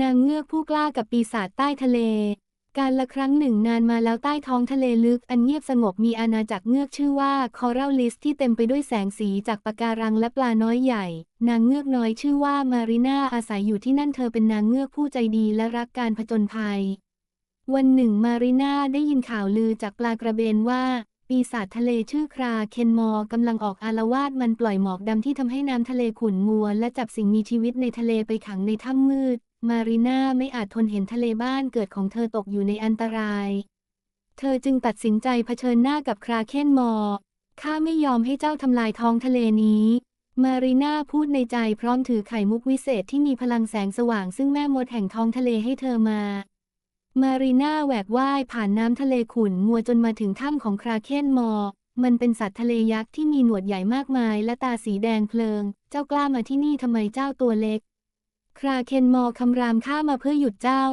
นางเงือกผู้กล้ากับปีศาจใต้ทะเล การละครั้งหนึ่งนานมาแล้วใต้ท้องทะเลลึกอันเงียบสงบมีอาณาจักรเงือกชื่อว่าคอรัลลิสที่เต็มไปด้วยแสงสีจากปะการังและปลาน้อยใหญ่ นางเงือกน้อยชื่อว่ามารีนาอาศัยอยู่ที่นั่นเธอเป็นนางเงือกผู้ใจดีและรักการผจญภัย วันหนึ่งมารีนาได้ยินข่าวลือจากปลากระเบนว่าปีศาจทะเลชื่อคราเคนมอร์กำลังออกอารวาสมันปล่อยหมอกดำที่ทำให้น้ำทะเลขุ่นมัว และจับสิ่งมีชีวิตในทะเลไปขังในถ้ำมืด มารีนาไม่อาจทนเห็นทะเลบ้านเกิดของเธอตกอยู่ในอันตราย เธอจึงตัดสินใจเผชิญหน้ากับคราเคนมอร์ข้าไม่ยอมให้เจ้าทำลายท้องทะเลนี้ มารีนาพูดในใจพร้อมถือไข่มุกวิเศษที่มีพลังแสงสว่างซึ่งแม่มดแห่งท้องทะเลให้เธอมา มารีนาแหวกว่ายผ่านน้ำทะเลขุ่นมัวจนมาถึงถ้ำของคราเคนมอร์มันเป็นสัตว์ทะเลยักษ์ที่มีหนวดใหญ่มากมายและตาสีแดงเพลิง เจ้ากล้ามาที่นี่ทำไมเจ้าตัวเล็ก คราเคนมอร์คำรามข้ามาเพื่อหยุดเจ้า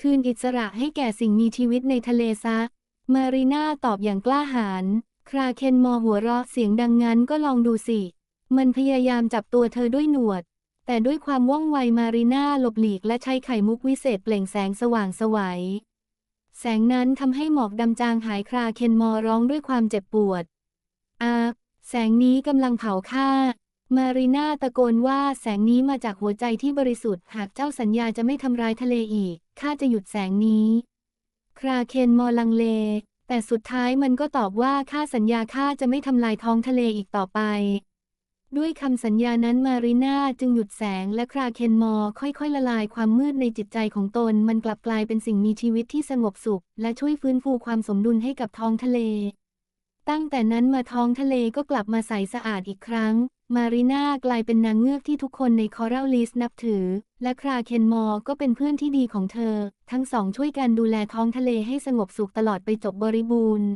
คืนอิสระให้แก่สิ่งมีชีวิตในทะเลซะ มารีนาตอบอย่างกล้าหาญ คราเคนมอหัวเราะเสียงดังงั้นก็ลองดูสิ มันพยายามจับตัวเธอด้วยหนวด แต่ด้วยความว่องไวมารีนาหลบหลีกและใช้ไข่มุกวิเศษเปล่งแสงสว่างไสวัย แสงนั้นทำให้หมอกดำจางหายคราเคนมอร้องด้วยความเจ็บปวดอาแสงนี้กำลังเผาข้า มารีนาตะโกนว่าแสงนี้มาจากหัวใจที่บริสุทธิ์ หากเจ้าสัญญาจะไม่ทำร้ายทะเลอีก ข้าจะหยุดแสงนี้ คราเคนมอลังเล แต่สุดท้ายมันก็ตอบว่าข้าสัญญาข้าจะไม่ทำลายท้องทะเลอีกต่อไป ด้วยคำสัญญานั้นมารีนาจึงหยุดแสงและคราเคนมอค่อยๆ ละลายความมืดในจิตใจของตน มันกลับกลายเป็นสิ่งมีชีวิตที่สงบสุข และช่วยฟื้นฟูความสมดุลให้กับท้องทะเลตั้งแต่นั้นมาท้องทะเลก็กลับมาใสสะอาดอีกครั้ง มารีนากลายเป็นนางเงือกที่ทุกคนในคอรัลลิสนับถือ และคราเคนมอร์ก็เป็นเพื่อนที่ดีของเธอ ทั้งสองช่วยกันดูแลท้องทะเลให้สงบสุขตลอดไปจบบริบูรณ์